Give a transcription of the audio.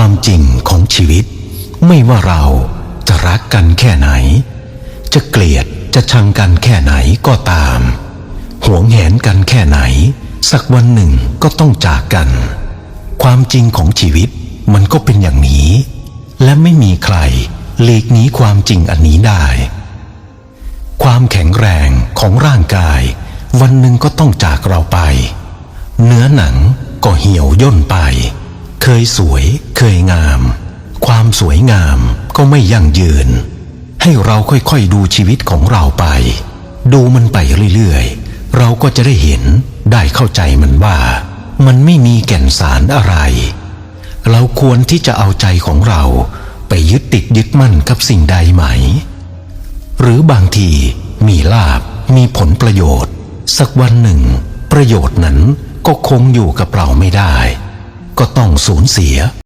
ความจริงของชีวิต ไม่ว่าเราจะรักกันแค่ไหน จะเกลียดจะชังกันแค่ไหนก็ตาม หวงแหนกันแค่ไหน สักวันหนึ่งก็ต้องจากกัน ความจริงของชีวิตมันก็เป็นอย่างนี้ และไม่มีใครหลีกหนีความจริงอันนี้ได้ ความแข็งแรงของร่างกาย วันหนึ่งก็ต้องจากเราไป เนื้อหนังก็เหี่ยวย่นไป เคยสวย เคยงาม ความสวยงามก็ไม่ยั่งยืน ให้เราค่อยๆดูชีวิตของเราไป ดูมันไปเรื่อยๆ เราก็จะได้เห็นได้เข้าใจมันว่า มันไม่มีแก่นสารอะไร เราควรที่จะเอาใจของเราไปยึดติดยึดมั่นกับสิ่งใดไหม หรือบางทีมีลาบมีผลประโยชน์ สักวันหนึ่ง ประโยชน์นั้นก็คงอยู่กับเราไม่ได้ ก็ต้องสูญเสีย